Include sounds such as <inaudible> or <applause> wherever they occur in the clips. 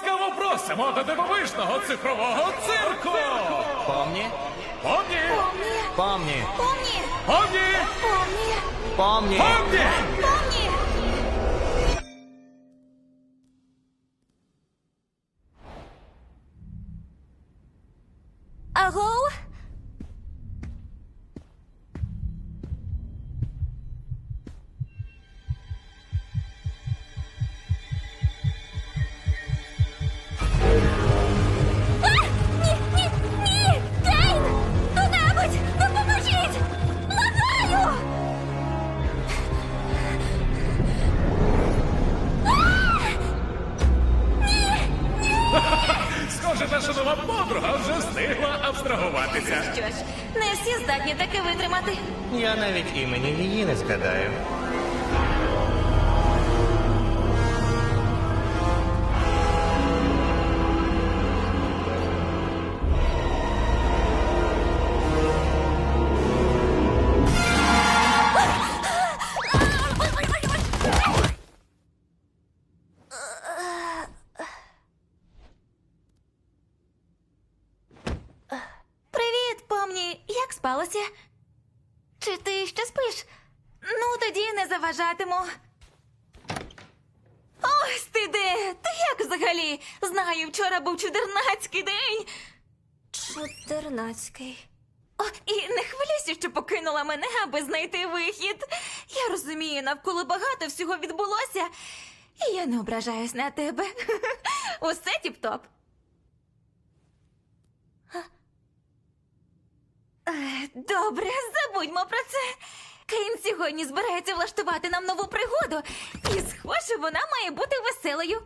Ласкаво просимо до дивовижного цифрового цирку! Помні? Помні! Помні, Помні. помні, Помні! помні, Помні. Помні! помні. Таке витримати. Я навіть імені її не згадаю. Взагалі? Знаю, вчора був чудернацький день. Чудернацький. О, і не хвилюйся, що покинула мене, аби знайти вихід. Я розумію, навколо багато всього відбулося, і я не ображаюсь на тебе. <laughs> Усе тіп-топ. Е, Добре, забудьмо про це. Кейн сьогодні збирається влаштувати нам нову пригоду, і схоже, вона має бути веселою.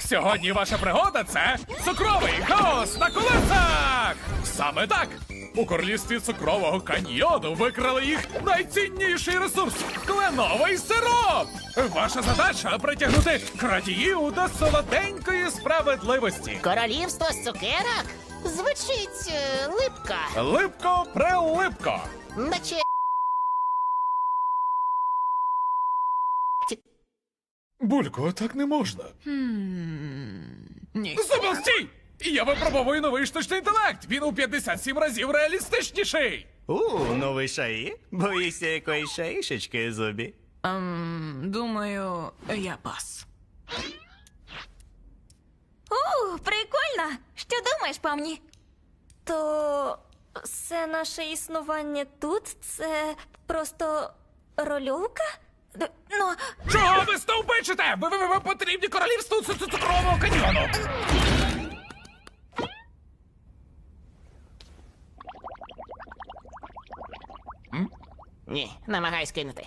Сьогодні ваша пригода це цукровий хаос на колесах! Саме так! У королівстві цукрового каньйону викрали їх найцінніший ресурс кленовий сироп! Ваша задача притягнути крадіїв до солоденької справедливості. Королівство з цукерок? Звучить е, липка, Липко прилипко. наче. Булько, так не можна. Ні. Замовстій! Я випробовую новий штучний інтелект. Він у 57 разів реалістичніший. У, новий шаї? Боїшся якої шаїшечки, Зубі? Ем, думаю, я пас. У, прикольно! Що думаєш, помні? То все наше існування тут це просто рольовка? Д- Ну, Чого ви стовбичите? Ви, ви, ви, ви потрібні королівству цу- цу- цукрового каньйону. Ні, намагаюсь кинути.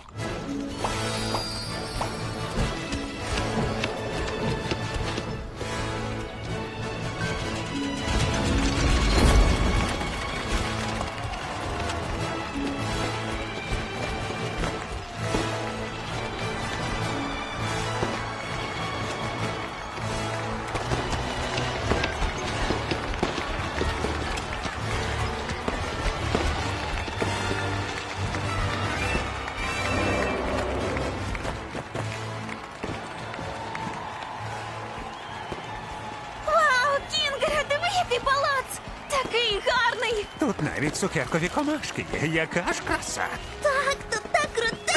Цукеркові комашки. Яка ж краса? Так, тут так круто!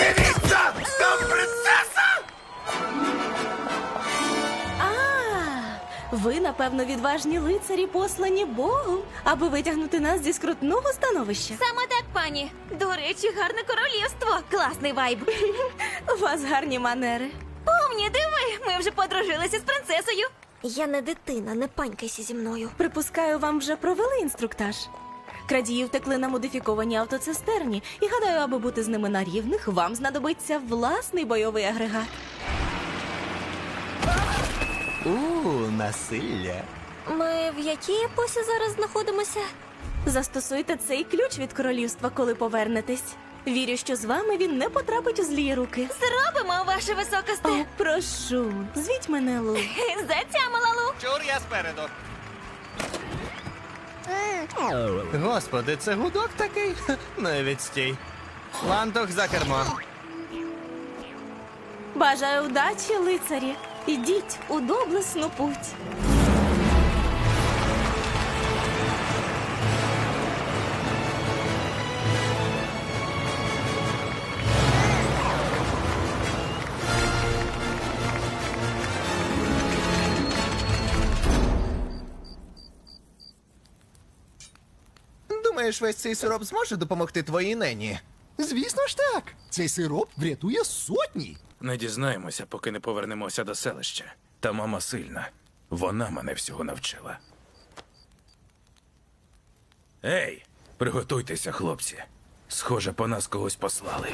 Там принцеса! А, ви, напевно, відважні лицарі, послані Богом, аби витягнути нас зі скрутного становища. Саме так, пані. До речі, гарне королівство. Класний вайб. У вас гарні манери. Помні, диви, ми вже подружилися з принцесою. Я не дитина, не панькайся зі мною. Припускаю, вам вже провели інструктаж. Крадії втекли на модифіковані автоцистерні, і гадаю, аби бути з ними на рівних, вам знадобиться власний бойовий агрегат. У, насилля. Ми в якій епосі зараз знаходимося? Застосуйте цей ключ від королівства, коли повернетесь. Вірю, що з вами він не потрапить у злі руки. Зробимо, ваше О, прошу, звіть мене Лу. <laughs> Затямила Лу. Чур я спереду. Господи, це гудок такий? <laughs> Не Навіть стій. Лантох за кермо. Бажаю удачі, лицарі. Ідіть у доблесну путь. Думаєш, весь цей сироп зможе допомогти твоїй нені? Звісно ж так. Цей сироп врятує сотні. Не дізнаємося, поки не повернемося до селища. Та мама сильна. Вона мене всього навчила. Ей, приготуйтеся, хлопці. Схоже, по нас когось послали.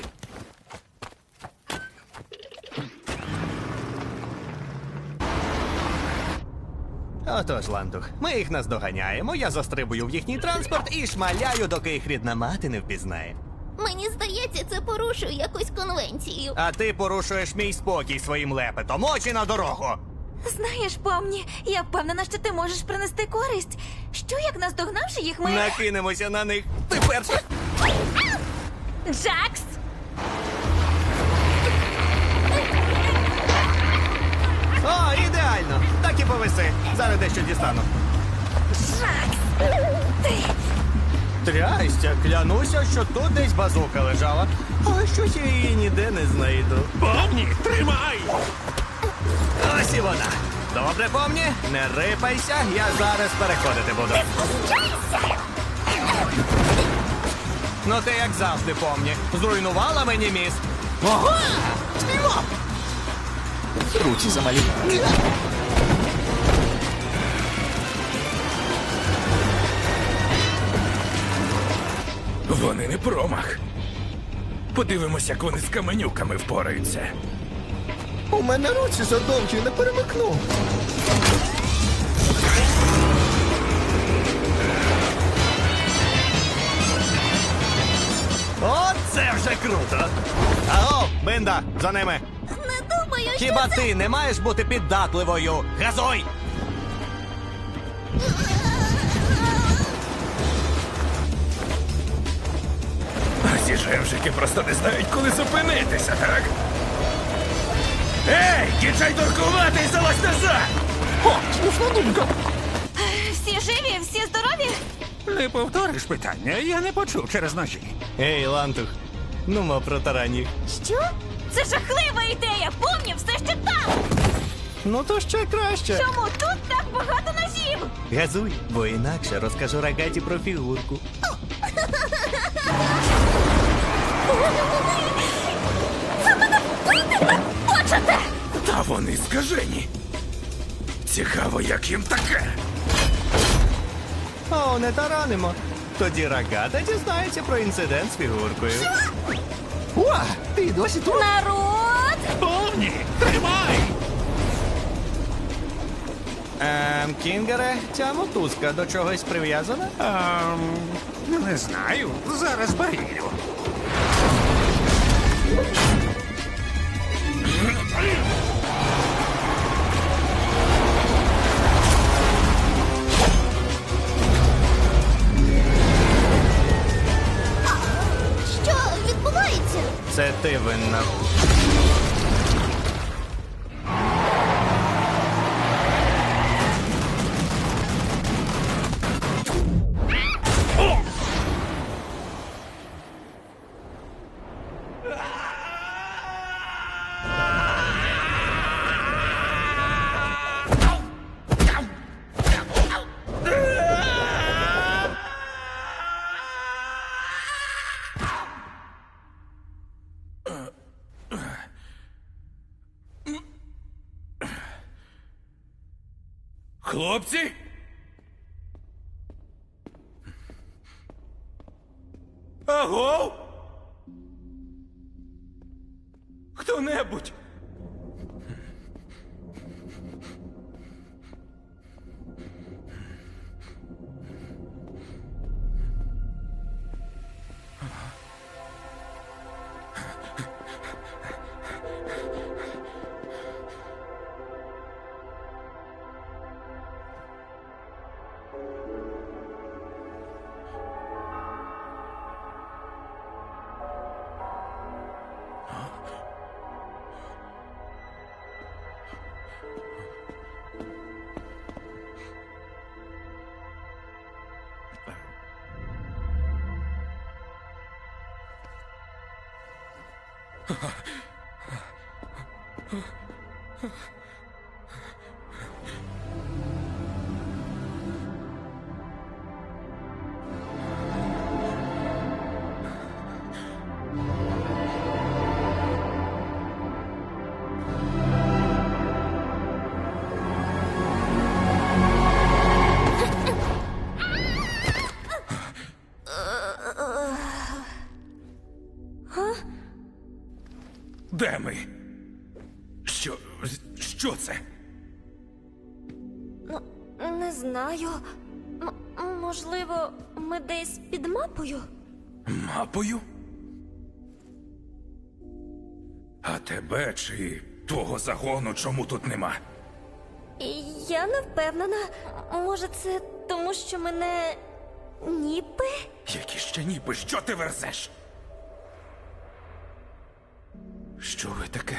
Отож, лантух, ми їх наздоганяємо, я застрибую в їхній транспорт і шмаляю, доки їх рідна мати не впізнає. Мені здається, це порушує якусь конвенцію. А ти порушуєш мій спокій своїм лепетом. Очі на дорогу! Знаєш, помні, я впевнена, що ти можеш принести користь. Що як наздогнавши їх, ми. Накинемося на них. Ти перша. Джакс! О, ідеально! Так і повиси. Зараз дещо дістану. Джакс! Ти! Трястя, клянуся, що тут десь базука лежала. Але щось я її ніде не знайду. Помні, тримай! Ось і вона. Добре, помні, не рипайся, я зараз переходити буду. Ну ти як завжди помні. Зруйнувала мені міст. Ого! Спіймав! Руці замалі. Вони не промах. Подивимося, як вони з каменюками впораються. У мене руці задовгі, не перемикну. Оце вже круто. Аго, Бинда, за ними. Хіба ти не маєш бути піддатливою? Газуй! А ці жевжики просто не знають, коли зупинитися, так? Ей, кінчай торкувати і залазь назад! О, слушна думка. Всі живі, всі здорові? Не повториш питання, я не почув через ножі. Ей, лантух, ну ма протарань їх. Що? Це жахлива ідея! Помні, все ще там! Ну то ще краще. Чому тут так багато ножів? Газуй, бо інакше розкажу рогаті про фігурку. Хочете! Та вони скажені. Цікаво, як їм таке. О, не таранимо. Тоді рогата дізнається про інцидент з фігуркою. О, ти досі тут? Народ! Повні, тримай! Ем, Кінгере, ця мотузка до чогось прив'язана? Ем, не знаю. Зараз перевірю. Це Хлопці? Аго? 哈哈哈哈 Де ми? Що. що це? Не знаю. М- можливо, ми десь під мапою? Мапою? А тебе чи твого загону чому тут нема? Я не впевнена. Може, це тому, що мене ніби? Які ще ніби, що ти верзеш? Що ви таке?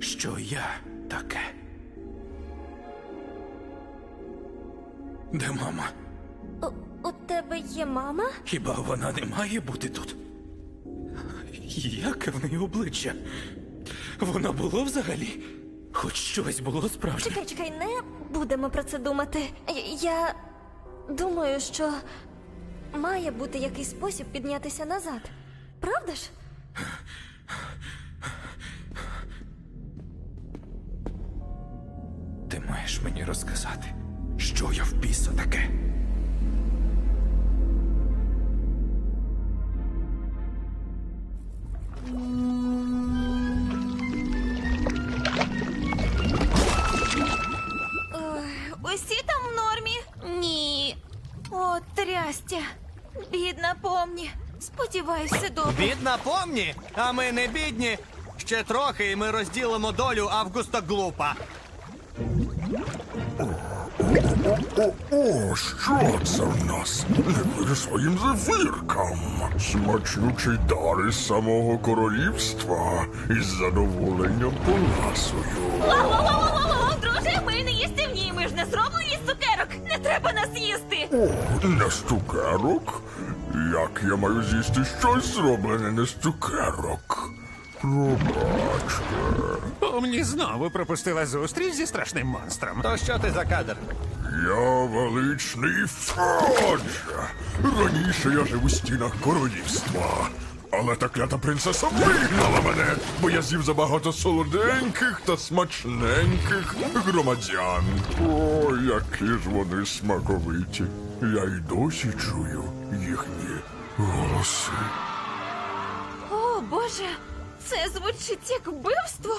Що я таке? Де мама? У, у тебе є мама? Хіба вона не має бути тут? Яке в неї обличчя? Воно було взагалі? Хоч щось було справжнє. Чекай, чекай, не будемо про це думати. Я- Я думаю, що має бути якийсь спосіб піднятися назад. Правда ж? Ти маєш мені розказати, що я в біса таке? Помні. Сподіваюсь, все добре. Бідна помні, а ми не бідні. Ще трохи, і ми розділимо долю Августа Глупа. О, що це в нас? Не вір своїм зефіркам. Смачнючий дар із самого королівства. Із задоволенням поласую. Воу-воу-воу-воу-воу, друже, ми не їстівні, ми ж не зроблені з цукерок. Не треба нас їсти. О, не з цукерок? Як я маю з'їсти щось зроблене не з цукерок? Пробачте. Помні знову пропустила зустріч зі страшним монстром. То що ти за кадр? Я величний Фродж. Раніше я жив у стінах королівства. Але та клята принцеса вигнала мене, бо я з'їв забагато солоденьких та смачненьких громадян. О, які ж вони смаковиті. Я й досі чую їхні голоси. О, Боже, це звучить як вбивство.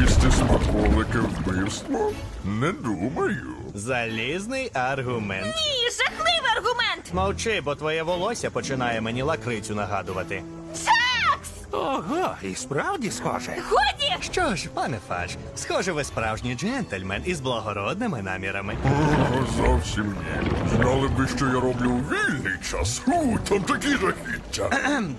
Їсти смаколики вбивство? Не думаю. Залізний аргумент. Ні, жахливий аргумент. Мовчи, бо твоє волосся починає мені лакрицю нагадувати. Ого, і справді схоже. Годі! Що ж, пане Фадж, схоже, ви справжній джентльмен із благородними намірами. О, зовсім ні. Знали би, що я роблю у вільний час. У, там такі жахіття.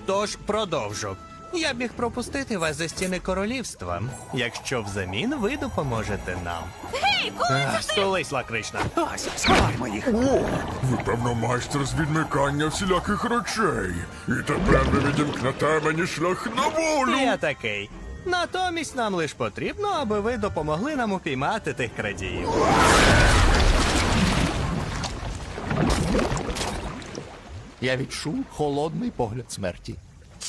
Тож продовжу. Я біг пропустити вас за стіни королівства, якщо взамін ви допоможете нам. Гей, коли Столись, лакрична. Ось, сховаймо їх. О, ви, певно, майстер з відмикання всіляких речей. І тепер ви відімкнете мені шлях на волю. Я такий. Натомість нам лиш потрібно, аби ви допомогли нам упіймати тих крадіїв. Я відчув холодний погляд смерті.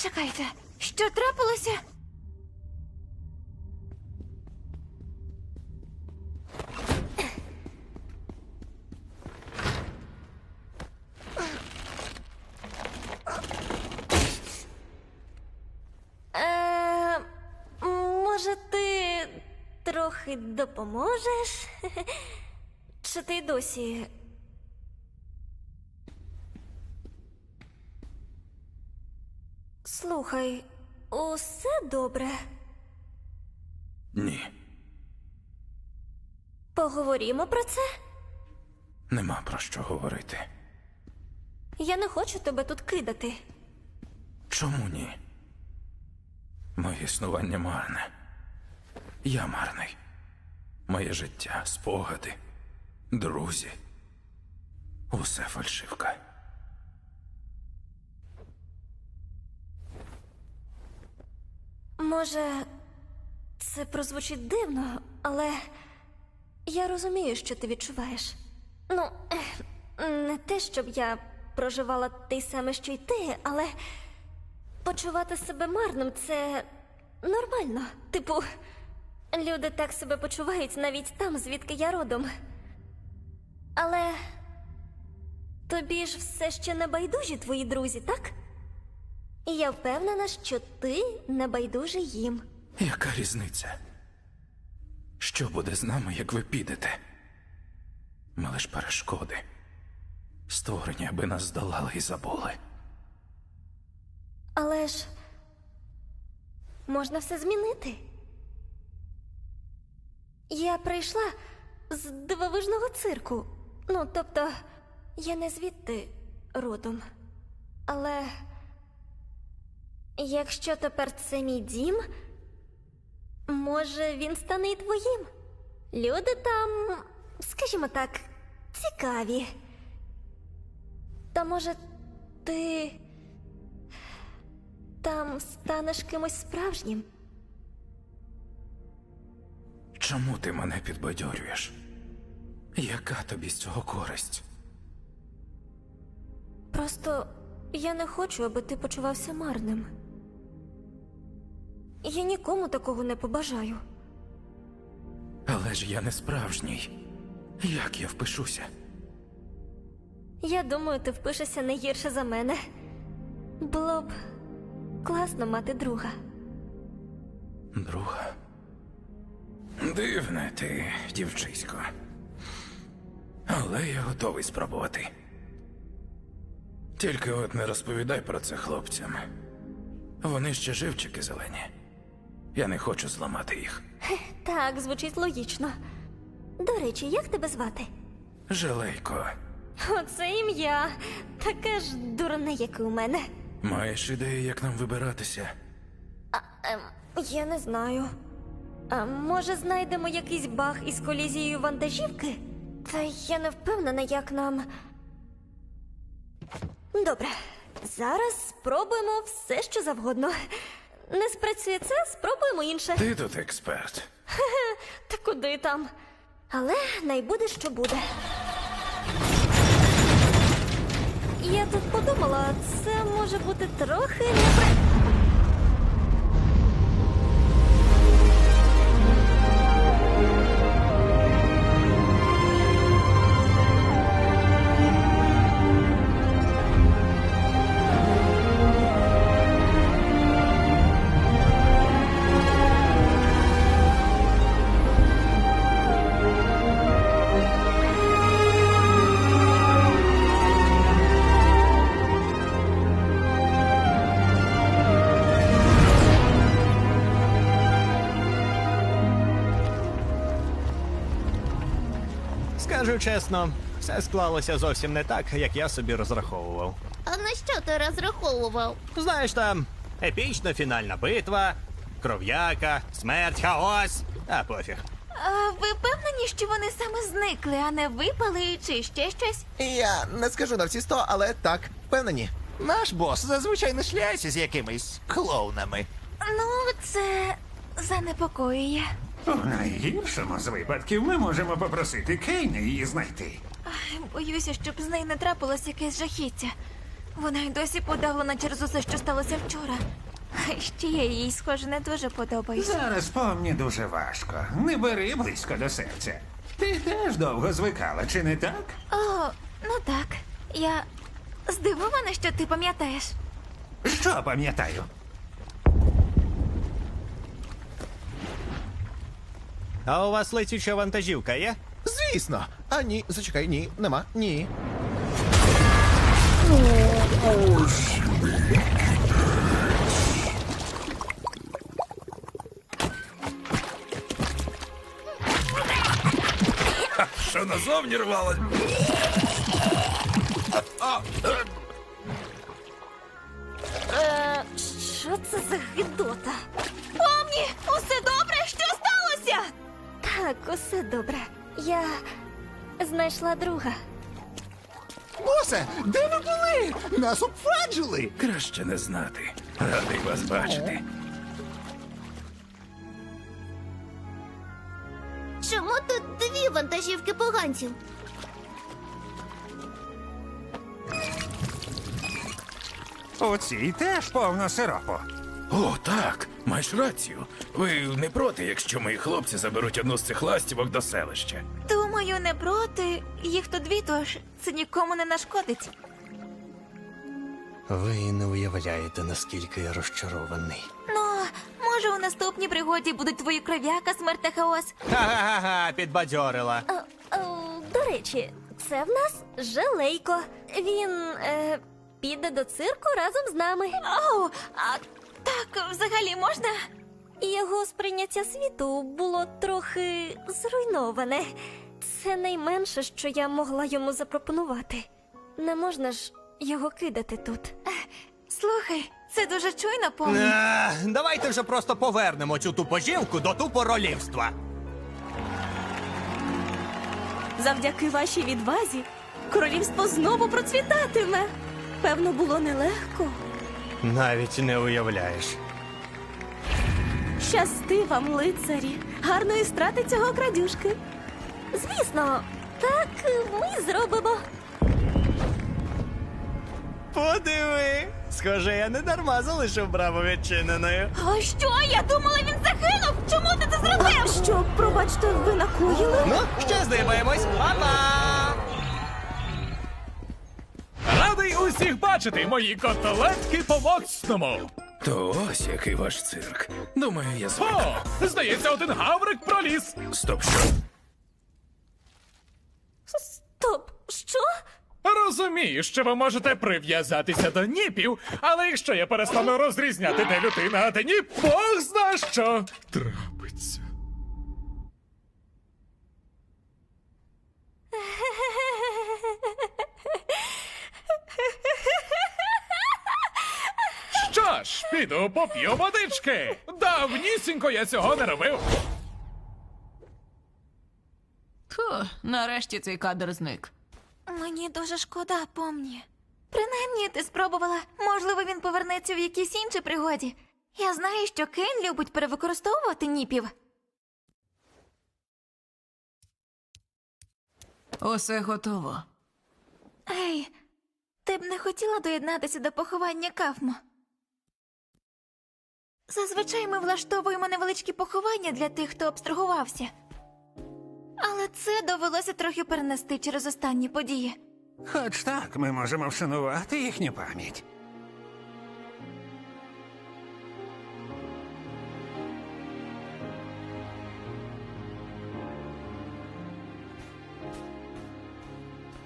Чекайте, що трапилося? Е, може, ти трохи допоможеш? Чи ти досі? Слухай, усе добре. Ні, Поговоримо про це? нема про що говорити. Я не хочу тебе тут кидати. Чому ні? Моє існування марне. Я марний. Моє життя, спогади, друзі. Усе фальшивка. Може, це прозвучить дивно, але я розумію, що ти відчуваєш. Ну, не те, щоб я проживала те саме, що й ти, але почувати себе марним це нормально. Типу, люди так себе почувають навіть там, звідки я родом. Але тобі ж все ще не байдужі твої друзі, так? І я впевнена, що ти не байдужий їм. Яка різниця? Що буде з нами, як ви підете? Ми лиш перешкоди. Створені, аби нас здолали і забули. Але ж можна все змінити. Я прийшла з дивовижного цирку. Ну, тобто, я не звідти родом. Але якщо тепер це мій дім, може він стане і твоїм. Люди там, скажімо так, цікаві. Та може ти там станеш кимось справжнім. Чому ти мене підбадьорюєш? Яка тобі з цього користь? Просто я не хочу, аби ти почувався марним. Я нікому такого не побажаю. Але ж я не справжній. Як я впишуся? Я думаю, ти впишешся не гірше за мене. Було б класно мати друга. Друга. Дивне ти, дівчисько. Але я готовий спробувати. Тільки от не розповідай про це хлопцям. Вони ще живчики зелені. Я не хочу зламати їх. Так, звучить логічно. До речі, як тебе звати? Жалейко, Оце ім'я. Таке ж дурне, як і у мене. маєш ідею, як нам вибиратися? Ем, я не знаю. А може знайдемо якийсь баг із колізією вантажівки? Та я не впевнена, як нам. Добре, зараз спробуємо все, що завгодно. Не спрацює це, спробуємо інше. Ти тут експерт. <laughs> Та куди там? Але найбуде, що буде. Я тут подумала, це може бути трохи непри... Скажу чесно, все склалося зовсім не так, як я собі розраховував. А на що ти розраховував? Знаєш там, епічна фінальна битва, кров'яка, смерть, хаос. А пофіг. А ви впевнені, що вони саме зникли, а не випали чи ще щось? Я не скажу на всі сто, але так, впевнені. Наш бос зазвичай не шляється з якимись клоунами. Ну, це занепокоює. У найгіршому з випадків ми можемо попросити Кейна її знайти. Ай, Боюся, щоб з нею не трапилось якесь жахіття. Вона й досі подавлена через усе, що сталося вчора. А ще я їй, схоже, не дуже подобаюся. Зараз помні дуже важко. Не бери близько до серця. Ти теж довго звикала, чи не так? О, ну так. Я здивована, що ти пам'ятаєш. Що пам'ятаю? А у вас летюча вантажівка є? Звісно. А ні, зачекай, ні, нема, ні. Що назовні рвалось? Е, що це за гидота? Так, усе добре. Я знайшла друга. Босе, де ви були? Нас обфаджили. Краще не знати. Радий вас бачити. Чому тут дві вантажівки поганців? Оцій теж повна сиропу. О, так маєш рацію. Ви не проти, якщо мої хлопці заберуть одну з цих ластівок до селища. Думаю, не проти. Їх тут дві, тож це нікому не нашкодить. Ви не уявляєте, наскільки я розчарований. Ну, може, у наступній пригоді будуть твої кров'яка, смерть та хаос. Ха-ха-ха, підбадьорила. До речі, це в нас Желейко. Він е, піде до цирку разом з нами. Оу, а так взагалі можна? Його сприйняття світу було трохи зруйноване. Це найменше, що я могла йому запропонувати. Не можна ж його кидати тут. Слухай, це дуже чуйно, помні. Е, Давайте вже просто повернемо цю тупожівку до тупоролівства. Завдяки вашій відвазі королівство знову процвітатиме. Певно, було нелегко. Навіть не уявляєш. Щасти вам, лицарі. Гарної страти цього крадюшки. Звісно, так ми зробимо. Подиви. Схоже, я не дарма залишив браво відчиненою. А що? Я думала, він загинув! Чому ти це зробив? Що, пробачте, ви накоїли? Ну, ще здиваємось. Па-па! Усіх бачити, мої котолетки по моцному. То ось який ваш цирк. Думаю, я звик. О, здається, один гаврик проліз. Стоп, що? Стоп, що? Розумію, що ви можете прив'язатися до ніпів, але якщо я перестану розрізняти, де людина, а де ніп, Бог зна що трапиться. <laughs> Що ж, піду поп'ю водички. Давнісінько я цього не робив. Фу, нарешті цей кадр зник. Мені дуже шкода, помні. Принаймні, ти спробувала. Можливо, він повернеться в якійсь іншій пригоді. Я знаю, що Кейн любить перевикористовувати ніпів. Усе готово. Ей, ти б не хотіла доєднатися до поховання Кафмо? Зазвичай ми влаштовуємо невеличкі поховання для тих, хто абстрагувався. Але це довелося трохи перенести через останні події. Хоч так ми можемо вшанувати їхню пам'ять.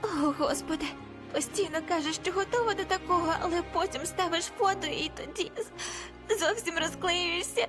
О, господи, постійно кажеш, що готова до такого, але потім ставиш фото і тоді з- зовсім розклеюєшся.